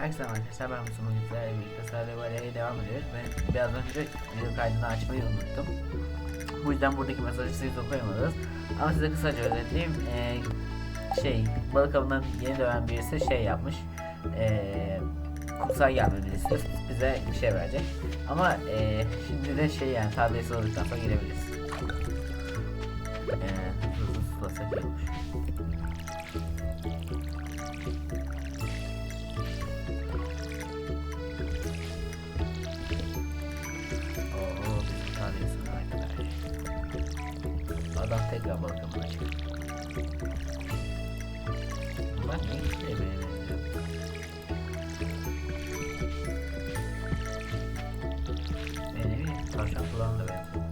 Herkese arkadaşlar ben Mustafa Güzel birlikte Sarı Vali'ye devam ediyoruz ve biraz önce video kaydını açmayı unuttum. Bu yüzden buradaki mesajı siz okuyamadınız. Ama size kısaca özetleyeyim. Ee, şey balık avından yeni dönen birisi şey yapmış. Ee, kumsal gelmemizi. Bize bir şey verecek. Ama ee, şimdi de şey yani tabiresi olduktan sonra girebiliriz. Ee, hızlı sulasak iyi. Adam tekrar balık avına çıktı. Bunlar niye hiç birbirine benziyor? Ben ne bileyim, tavşan kulağına da benziyor.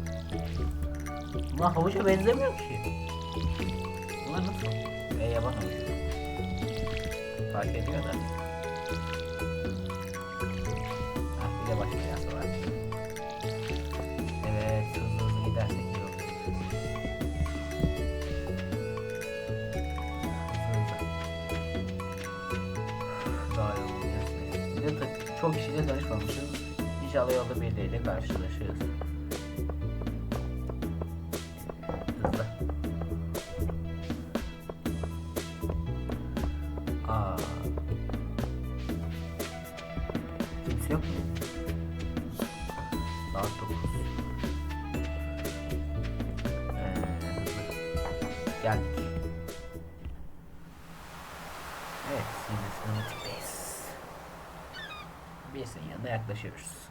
Bunlar havuca benzemiyor ki. Bunlar nasıl? E yaban havucu. Fark ediyor da. Çok kişiyle tanışmamışız. İnşallah yolda birileriyle karşılaşırız. Hızlı. Aa. Kimse yok mu? Saat 9. Ee. Geldik. Evet, şimdi sınırlıktayız. Birisinin yanına yaklaşıyoruz.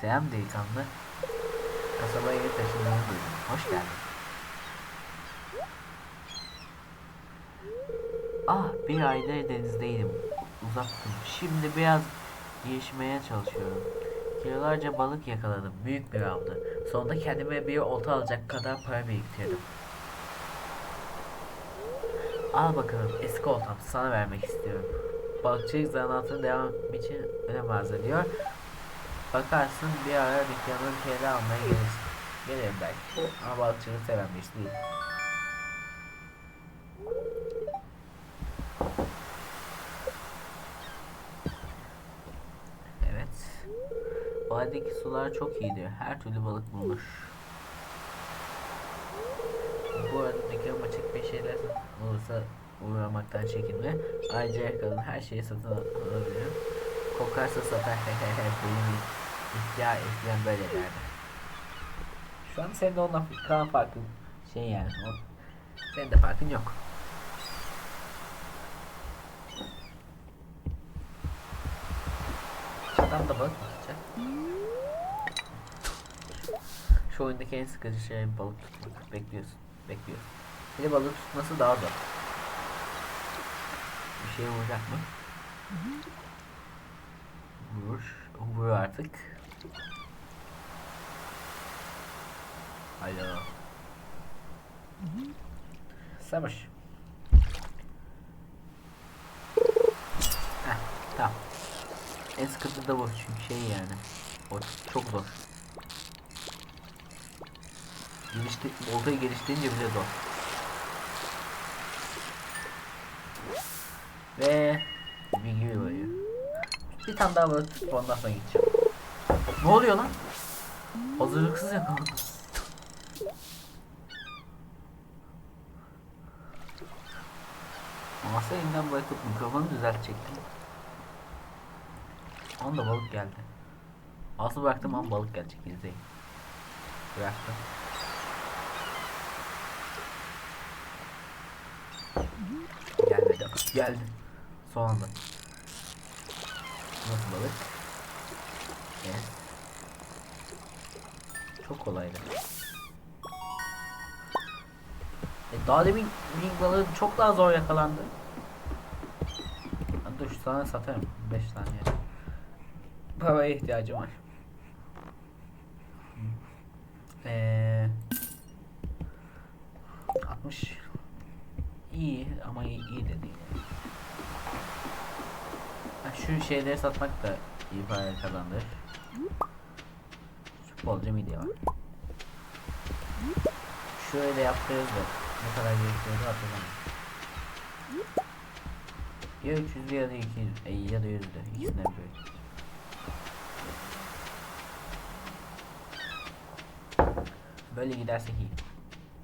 Selam delikanlı. Kasabaya yeni taşındığını duydum. Hoş geldin. Ah bir aydır denizdeydim. Uzaktım. Şimdi biraz gelişmeye çalışıyorum. Kilolarca balık yakaladım. Büyük bir avdı. Sonunda kendime bir olta alacak kadar para biriktirdim. Al bakalım eski oltam sana vermek istiyorum. Balıkçılık zanaatının devam için önem arz ediyor. Bakarsın bir ara dükkanı bir şeyler almaya gelirsin. Gelirim belki. Ama balıkçılığı seven birisi değil. Evet. Vadideki sular çok iyi diyor. Her türlü balık bulunur. Bu arada dükkanım açık bir şeyler olursa uğramaktan çekinme. Ayrıca yakaladığın her şeyi satın al- alabilirim. Kokarsa satar. Benim ihtiyar eskiden böyle derdi. Şu an senin de ondan kalan farkın şey yani. O, senin de farkın yok. Adam da balık tutacak? Şu oyundaki en sıkıcı şey balık tutmak. Bekliyorsun. Bekliyorsun. Bir de balık tutması daha zor. Bir şey vuracak mı? Vur. Vur artık. Alo. Savaş. Heh, tamam. En sıkıntı da bu çünkü şey yani. O çok zor. Gelişti, oltayı geliştirince bile zor. Ve veriyor. Bir tane daha balık tutup ondan sonra gideceğim. Ne oluyor lan? Hazırlıksız yakaladım. Masa elinden bırakıp mikrofonu düzeltecektim. Onda balık geldi. Aslı bıraktım ama balık gelecek izleyin. Bıraktım. Gelmedi. Geldi. Son anda. Nasıl balık? Evet. Çok kolaydı. E, daha demin büyük balığı çok daha zor yakalandı. Ha, Dur şu sana satarım. 5 saniye. Paraya ihtiyacım var. Şu şeyleri satmak da iyi para kazandırır. Şu bolca midye var. Şöyle yaptığımız da ne kadar gerekiyordu hatırlamıyorum. Ya 300'lü ya da 200 e, ya da 100'lü. İkisinden biri. Böyle gidersek iyi.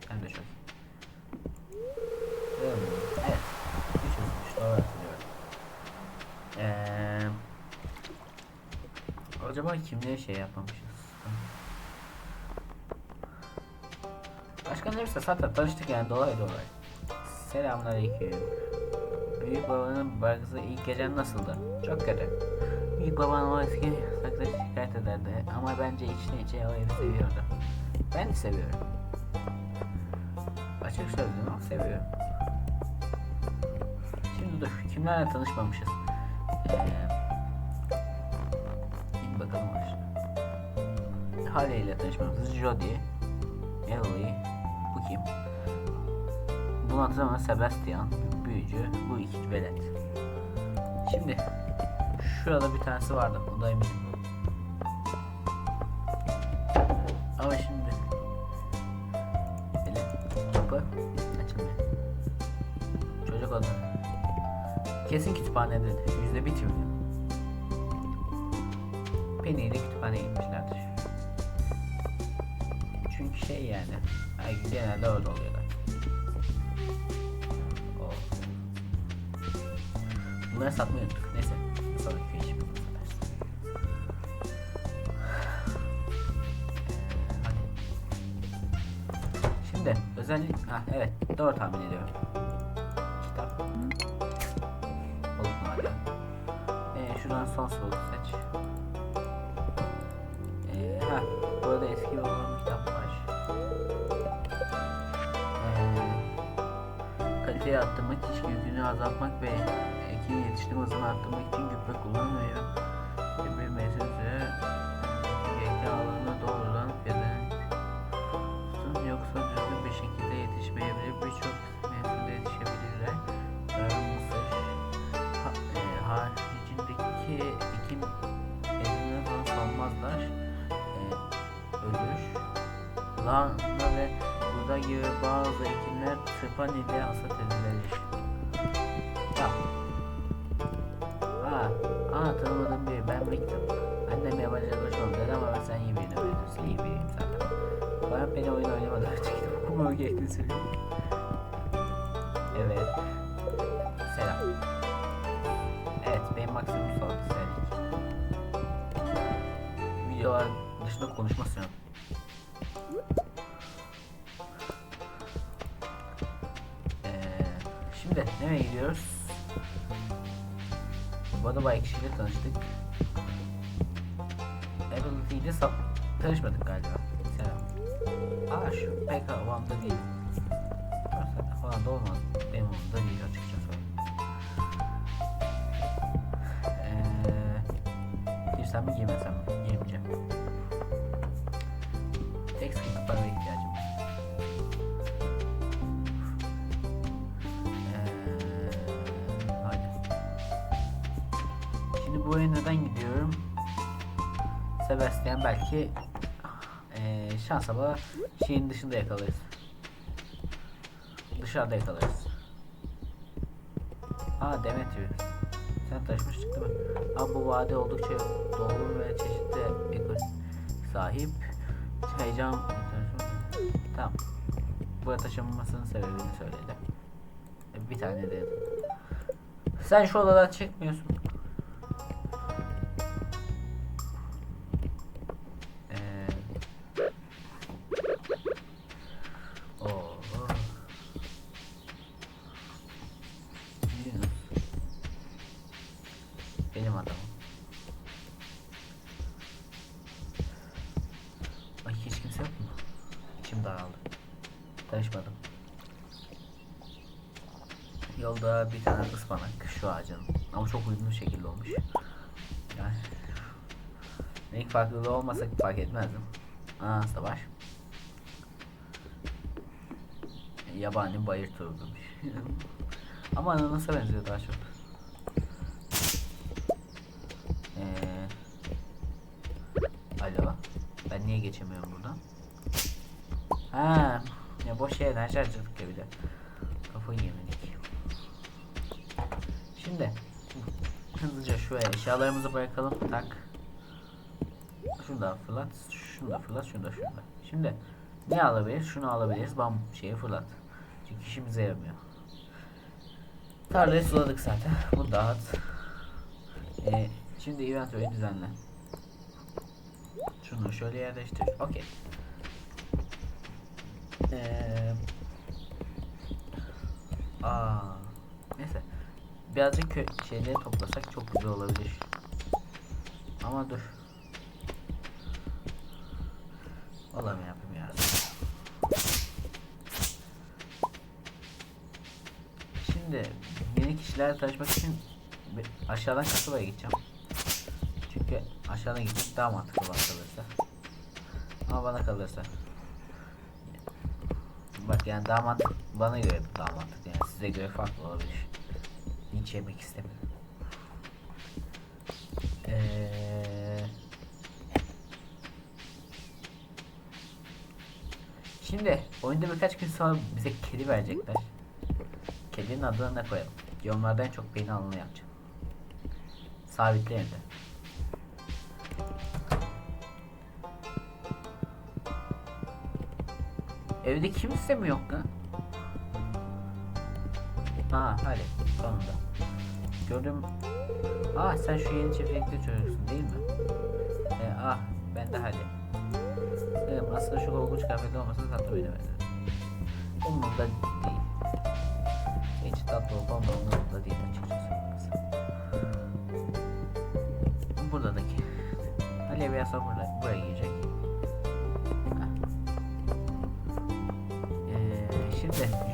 Hem de çok iyi. Acaba kimliğe şey yapmamışız? Başka ne bilirse zaten tanıştık yani dolay dolay. Selamünaleyküm. Büyük babanın bakısı ilk gecen nasıldı? Çok kötü. Büyük baban o eski sakla şikayet ederdi ama bence içine içe o evi seviyordu. Ben de seviyorum. Açık sözlü ama seviyorum. Şimdi dur kimlerle tanışmamışız? Bir bakalım var. Hale ile tanışmamız. Jody, Ellie, bu kim? Bunu hatırlamam Sebastian, büyücü, bu iki velet. Şimdi şurada bir tanesi vardı, o da eminim. Ama şimdi böyle kapı açılmıyor. Çocuk oda. Kesin kütüphanede. Yüzde bir kütüphaneye gitmişlerdir. Çünkü şey yani. Genelde öyle oluyorlar. Oh. Bunları satmayı unuttuk. Neyse. Sonraki iş. Hadi. Şimdi özellik... Ha evet. Doğru tahmin ediyorum. Kitap. Balık hala. Ee, şuradan son soluk kaliteyi arttırmak, iş yükünü azaltmak ve ekin yetiştirme hızını arttırmak için gübre kullanılmıyor. Gübre mevsimse gerekli alanı doğrudan fiyatın yoksa düzgün bir şekilde yetişmeyebilir. Birçok mevsimde yetişebilirler. Mısır, e, haricindeki ekim ezimleri falan salmazlar. E, ölür. Lahana ve buğday gibi bazı ekimler tıpan ile hasat edilir. Tamam. Aa, aa tanımadığım biri. Ben Victor. Annem yabancılaşmam dedi ama ben sen iyi birine benziyorsun. İyi biriyim zaten. Bana beni oyun oynamadan önce gidip okumamı gerektiğini söylüyor. Tanıştık. Ability ile sap tanışmadık galiba. Selam. Aa şu pek havamda değil. Fırsat falan da olmaz. Benim umurumda değil açıkçası. Eee girsem mi giymesem mi? Girmeyeceğim. Tek sıkıntı paraya ihtiyacım. Sebastian belki eee şansa bala şeyin dışında yakalarız. Dışarıda yakalarız. Aa Demetrius. Sen taşımıştık değil mi? Ama bu vade oldukça dolu ve çeşitli ekonomik sahip. Heyecan... Tamam. Buraya taşınmasının sebebini söyledi. Bir tane de Sen şu odadan çıkmıyorsun. Benim adamım. Ay hiç kimse yok mu? İçim daraldı. Tanışmadım. Yolda bir tane ıspanak şu ağacın. Ama çok bir şekilde olmuş. Yani renk farklılığı olmasa fark etmezdim. Ananas da. Yabani bayır turgumuş. Ama ananasa benziyor daha çok. Niye geçemiyorum buradan? Ha, ya boş yerden şarjladık ya bir de. Kafayı yemedik. Şimdi hızlıca şuraya eşyalarımızı bırakalım. Tak. Şunu da fırlat. Şunu da fırlat. Şunu da şunu da. Şimdi ne alabiliriz? Şunu alabiliriz. Bam şeyi fırlat. Çünkü işimize yaramıyor. Tarlayı suladık zaten. Bunu dağıt. Ee, şimdi inventory düzenle. Şunu şöyle yerleştir. Okey. Ee, aa, neyse. Birazcık kö şeyleri toplasak çok güzel olabilir. Ama dur. Mi yapayım ya? Şimdi yeni kişilerle tanışmak için aşağıdan kasabaya gideceğim. Çünkü aşağıdan gitmek daha mantıklı bana kalırsa. Ama bana kalırsa. Bak yani mantıklı, bana göre mantıklı yani size göre farklı olabilir. Hiç yemek istemiyorum. Eee... Şimdi oyunda birkaç gün sonra bize kedi verecekler. Kedinin adını ne koyalım? Yorumlardan çok beğeni alanı yapacağım. Sabitleyin de. Evde kimse mi yok lan? Ha hadi sonunda. Gördüm. Ah sen şu yeni çiftlikte çocuksun değil mi? Ee, ah ben de hadi. Ee, aslında şu korkunç kıyafetli olmasa tatlı verir. Umurumda değil. Hiç tatlı olup olmadığında değil açıkçası. Buradaki. Ali biraz sonra burada, buraya gelecek.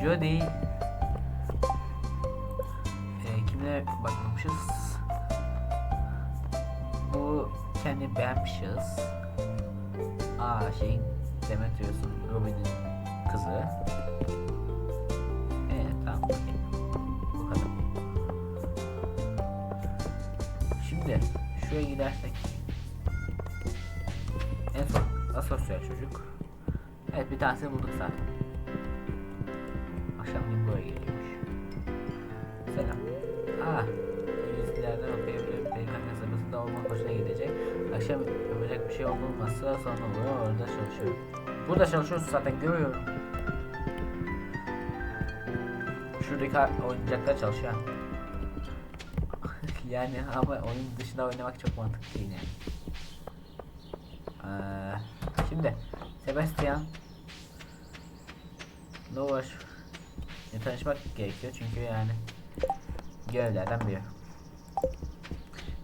Jody ee, kimle bakmamışız? Bu kendi beğenmişiz. Aa şeyin Demetrius'un Robin'in kızı. Evet tamam. Bu kadar. Şimdi şuraya gidersek en son asosyal çocuk. Evet bir tanesini bulduk zaten. Akşamleyin buraya geliyormuş. Selam. Aa, yüzlerden okuyabilirim. Pelikan kasabasında olmak hoşuna gidecek. Akşam yapacak bir şey olmazsa sonra olur. Orada çalışıyorum. Burada çalışıyorsun zaten görüyorum. Şuradaki oyuncaklar çalışıyor. yani ama oyun dışında oynamak çok mantıklı yani. Ee, şimdi Sebastian Lovaş ile tanışmak gerekiyor çünkü yani görevlerden biri.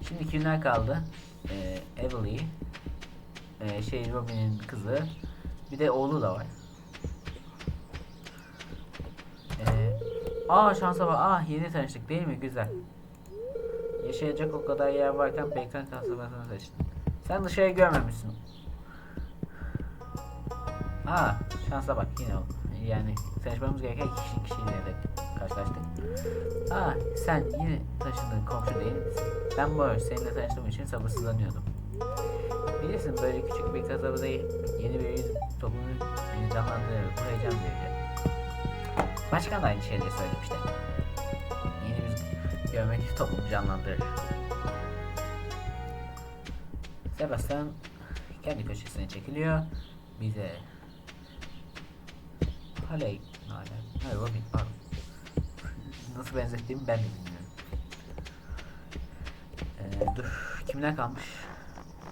Şimdi kimler kaldı? Ee, Emily, ee, şey Robin'in kızı, bir de oğlu da var. Ee, aa şansa bak, aa yeni tanıştık değil mi? Güzel. Yaşayacak o kadar yer varken Bacon kasabasını seçtin. Sen dışarıyı görmemişsin. Aa şansa bak yine o. Yani tanışmamız gereken kişi kişiyle karşılaştık. Aa sen yine taşındığın komşu değil? Ben bu seninle tanıştığım için sabırsızlanıyordum. Bilirsin böyle küçük bir kasabada yeni bir yüz topluluğu yani canlandırır. Bu heyecan verici. Başkan da aynı şeyleri söylemişti. Yeni bir geometrik toplum canlandırır. Sebastian kendi köşesine çekiliyor. Bize Haley, Hale, hayır Robin, pardon. Nasıl benzettiğimi ben de bilmiyorum. Ee, dur, kimler kalmış?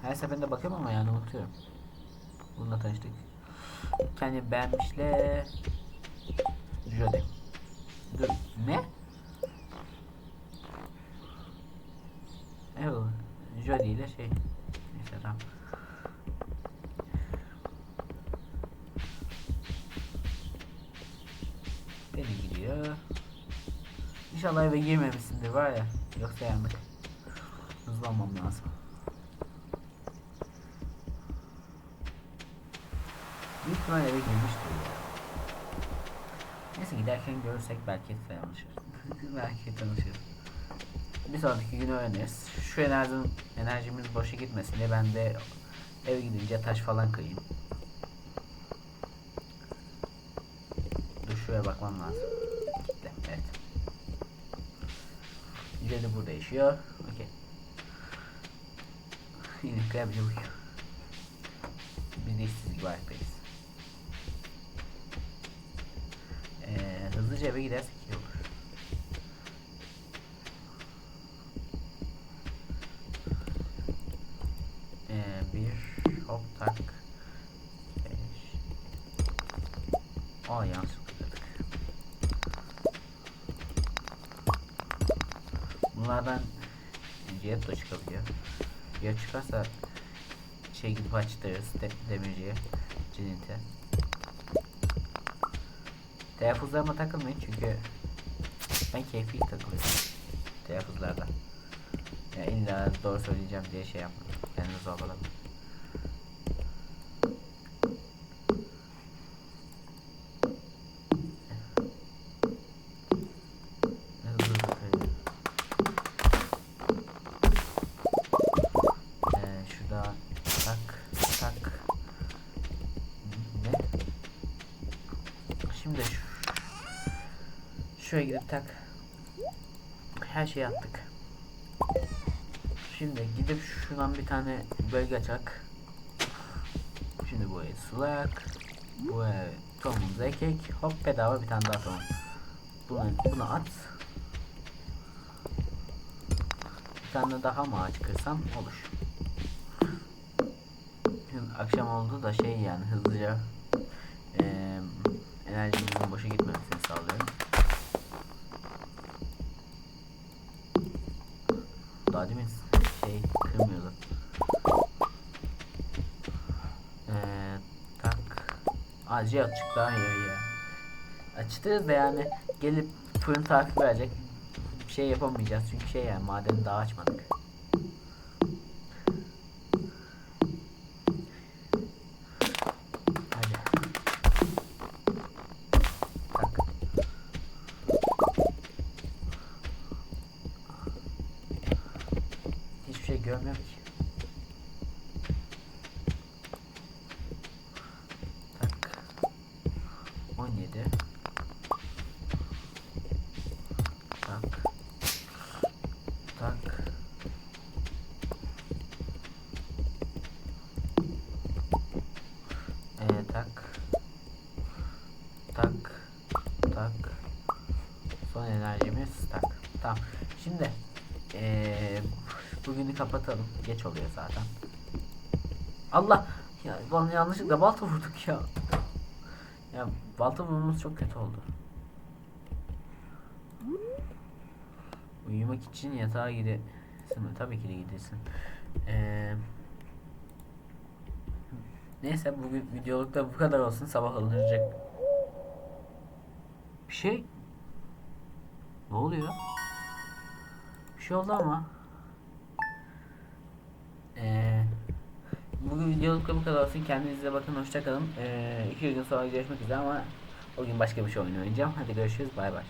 Her seferinde bakıyorum ama yani unutuyorum. Bununla tanıştık. Kendi beğenmişle Jody. Dur, ne? Evet, Jody ile şey. Neyse tamam. Beni gidiyor. İnşallah eve girmemişsindir var ya. Yoksa yandık. Hızlanmam lazım. Büyük ihtimal eve girmiştir ya. Neyse giderken görürsek belki tanışır. belki tanışır. Bir sonraki gün öğreniriz. Şu enerjim, enerjimiz boşa gitmesin diye ben de eve gidince taş falan kırayım. Bakmam lazım. Gitti. Evet. Birileri burada yaşıyor. Okey. Yine kıyabiliyor uyuyor. Biz de işsiz gibi ayaktayız. Ee, hızlıca eve gidersek iyi Ya çıkarsa şey gidip açtırırız de, demirciye. Cinite. Telaffuzlarıma takılmayın çünkü ben keyfi takılıyorum. Telaffuzlarda. Ya illa doğru söyleyeceğim diye şey yapmayın. Kendinizi zorbalamayın. Şimdi şu şuraya gidip tak. Her şeyi attık. Şimdi gidip şuradan bir tane bölge açak. Şimdi burayı sulak. Buraya tohumumuzu ekek. Hop bedava bir tane daha tohum. Bunu, bunu at. Bir tane daha mı ağaç kırsam olur. Şimdi akşam oldu da şey yani hızlıca enerjimizin boşa gitmemesini sağlıyorum. Daha demin şey kırmıyordu. Eee tak. Acı açık daha iyi ya. Açtırız da yani gelip fırın tarifi verecek bir şey yapamayacağız çünkü şey yani madeni daha açmadık. Kapatalım. Geç oluyor zaten. Allah! Ya bana yanlışlıkla balta vurduk ya. Ya balta vurmamız çok kötü oldu. Uyumak için yatağa gidesin? Tabii ki de gidesin. Ee, neyse bugün videolukta bu kadar olsun. Sabah alınacak. Bir şey ne oluyor? Bir şey oldu ama. Ee, bugün videolukta bu kadar olsun. Kendinize bakın. Hoşçakalın. Ee, iki gün sonra görüşmek üzere ama o gün başka bir şey oynayacağım. Hadi görüşürüz. Bay bay.